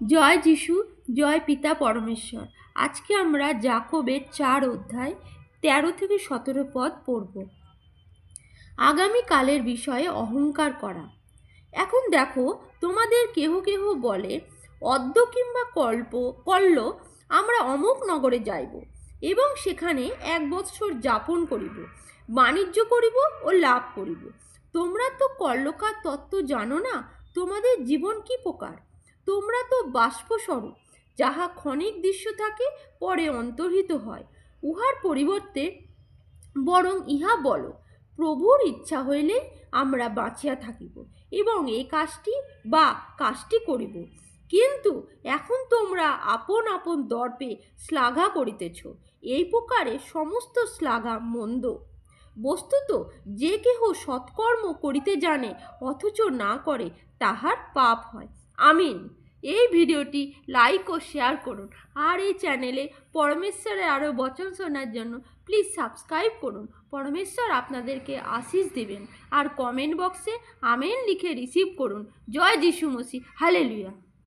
জয় যিশু, জয় পিতা পরমেশ্বর। আজকে আমরা জাকবের চার অধ্যায়, তেরো থেকে সতেরো পদ পড়ব। আগামীকালের বিষয়ে অহংকার করা। এখন দেখো, তোমাদের কেহ কেহ বলে, অদ্য কিংবা কল্প, কল্ল, আমরা অমুক নগরে যাইব এবং সেখানে এক বৎসর যাপন করিব, বাণিজ্য করিব ও লাভ করিব। তোমরা তো কল্লকার তত্ত্ব জানো না, তোমাদের জীবন কি প্রকার? তোমরা তো বাষ্পস্বরূপ, যাহা ক্ষণিক দৃশ্য থাকে, পরে অন্তর্হিত হয়। উহার পরিবর্তে বরং ইহা বলো, প্রভুর ইচ্ছা হইলে আমরা বাঁচিয়া থাকিব এবং এই কাজটি বা কাজটি করিব। কিন্তু এখন তোমরা আপন আপন দর্পে শ্লাঘা করিতেছ, এই প্রকারে সমস্ত শ্লাঘা মন্দ। বস্তুত যে কেহ সৎকর্ম করিতে জানে, অথচ না করে, তাহার পাপ হয়। আমিন। এই ভিডিওটি লাইক ও শেয়ার করুন আর এই চ্যানেলে পরমেশ্বরের আরও বচন শোনার জন্য প্লিজ সাবস্ক্রাইব করুন। পরমেশ্বর আপনাদেরকে আশিস দেবেন আর কমেন্ট বক্সে আমেন লিখে রিসিভ করুন। জয় যিশু মসি হালেলুয়া